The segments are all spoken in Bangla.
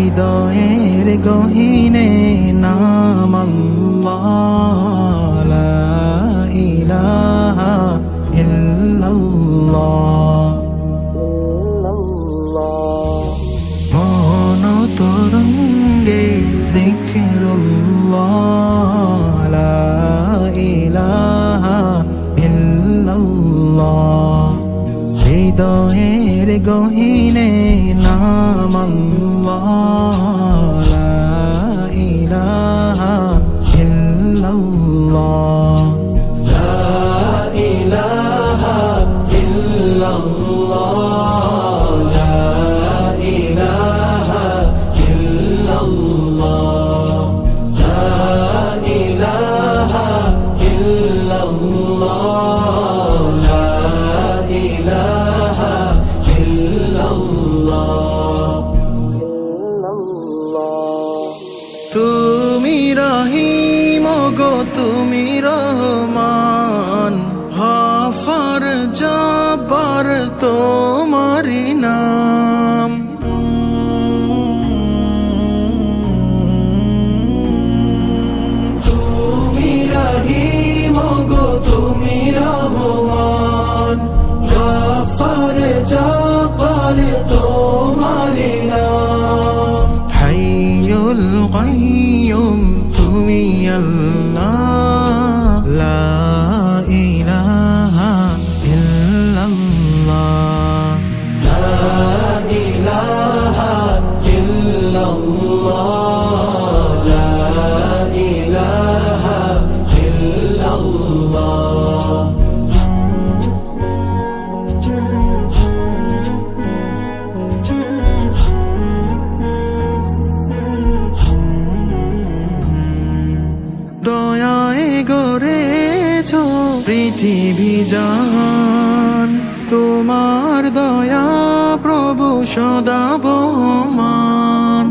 হৃদয়ের গহিনে নাম ইলাহা ইল্লাল্লাহ। মন তরঙ্গে জিকিরুল্লাহ ইলাহা ইল্লাল্লাহ। হৃদয়ের গহিনে রহিম গো তুমি রহমান। হাফার জবার তোমারি নাম। তুমি তুমি নাম। পৃথিবী জান, তোমার দয়া প্রভু সদা বহমান।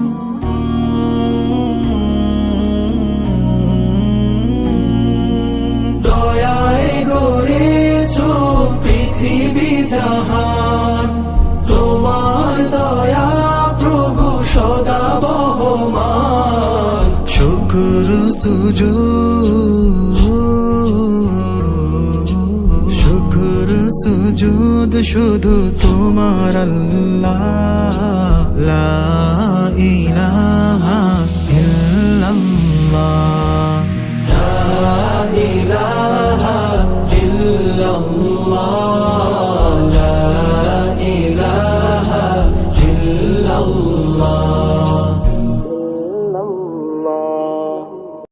দয়ায় গড়েছ পৃথিবী জাহান, তোমার দয়া প্রভু সদা বহমান। শুক্র সুজু সুজুদ শুধু তোমার লা ইলাহা